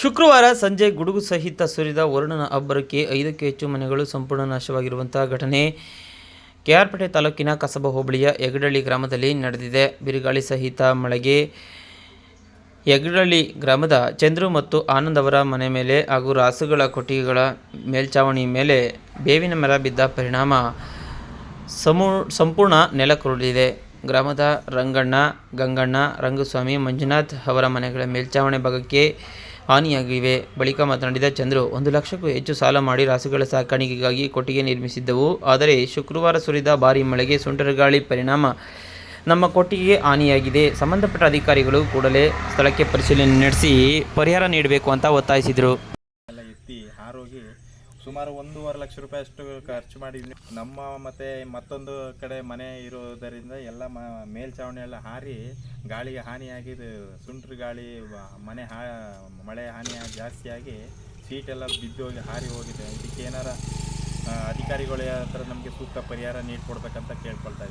ಶುಕ್ರವಾರ ಸಂಜೆ ಗುಡುಗು ಸಹಿತ ಸುರಿದ ವರುಣನ ಅಬ್ಬರಕ್ಕೆ ಐದಕ್ಕೂ ಹೆಚ್ಚು ಮನೆಗಳು ಸಂಪೂರ್ಣ ನಾಶವಾಗಿರುವಂತಹ ಘಟನೆ. ಕೆಆರ್ಪೇಟೆ ತಾಲೂಕಿನ ಕಸಬಾ ಹೋಬಳಿಯ ಯಗಡಳ್ಳಿ ಗ್ರಾಮದಲ್ಲಿ ನಡೆದಿದೆ. ಬಿರುಗಾಳಿ ಸಹಿತ ಮಳೆಗೆ ಯಗಡಳ್ಳಿ ಗ್ರಾಮದ ಚಂದ್ರು ಮತ್ತು ಆನಂದ್ ಅವರ ಮನೆ ಮೇಲೆ ಹಾಗೂ ರಾಸುಗಳ ಕೊಟ್ಟಿಗೆಗಳ ಮೇಲ್ಛಾವಣಿ ಮೇಲೆ ಬೇವಿನ ಮರ ಬಿದ್ದ ಪರಿಣಾಮ ಸಮೂ, ಸಂಪೂರ್ಣ ನೆಲಕ್ಕುರುಳಿದೆ ಗ್ರಾಮದ ರಂಗಣ್ಣ, ಗಂಗಣ್ಣ, ರಂಗಸ್ವಾಮಿ, ಮಂಜುನಾಥ್ ಅವರ ಮನೆಗಳ ಮೇಲ್ಛಾವಣಿ ಭಾಗಕ್ಕೆ ಹಾನಿಯಾಗಿವೆ. ಬಳಿಕ ಮಾತನಾಡಿದ ಚಂದ್ರು, ಒಂದು ಲಕ್ಷಕ್ಕೂ ಹೆಚ್ಚು ಸಾಲ ಮಾಡಿ ರಾಸುಗಳ ಸಾಕಾಣಿಕೆಗಾಗಿ ಕೊಟ್ಟಿಗೆ ನಿರ್ಮಿಸಿದ್ದವು. ಆದರೆ ಶುಕ್ರವಾರ ಸುರಿದ ಭಾರೀ ಮಳೆಗೆ ಸುಂಟರಗಾಳಿ ಪರಿಣಾಮ ನಮ್ಮ ಕೊಟ್ಟಿಗೆ ಹಾನಿಯಾಗಿದೆ. ಸಂಬಂಧಪಟ್ಟ ಅಧಿಕಾರಿಗಳು ಕೂಡಲೇ ಸ್ಥಳಕ್ಕೆ ಪರಿಶೀಲನೆ ನಡೆಸಿ ಪರಿಹಾರ ನೀಡಬೇಕು ಅಂತ ಒತ್ತಾಯಿಸಿದರು. ಎಲ್ಲ ಎತ್ತಿ ಸುಮಾರು ಒಂದೂವರೆ ಲಕ್ಷ ರೂಪಾಯಿ ಅಷ್ಟು ಖರ್ಚು ಮಾಡಿದ್ವಿ. ನಮ್ಮ ಮತ್ತೆ ಮತ್ತೊಂದು ಕಡೆ ಮನೆ ಇರೋದರಿಂದ ಎಲ್ಲ ಮ ಮೇಲ್ಛಾವಣಿ ಎಲ್ಲ ಹಾರಿ ಗಾಳಿಗೆ ಹಾನಿಯಾಗಿ, ಸುಂಟ್ರ ಗಾಳಿ, ಮನೆ ಹಾ, ಮಳೆ ಹಾನಿ ಜಾಸ್ತಿಯಾಗಿ ಸೀಟೆಲ್ಲ ಬಿದ್ದೋಗಿ ಹಾರಿ ಹೋಗಿದೆ. ಇದಕ್ಕೆ ಏನಾರ ಅಧಿಕಾರಿಗಳ ಹತ್ರ ನಮಗೆ ಸೂಕ್ತ ಪರಿಹಾರ ನೀಡ್ಕೊಡ್ಬೇಕಂತ ಕೇಳ್ಕೊಳ್ತಾ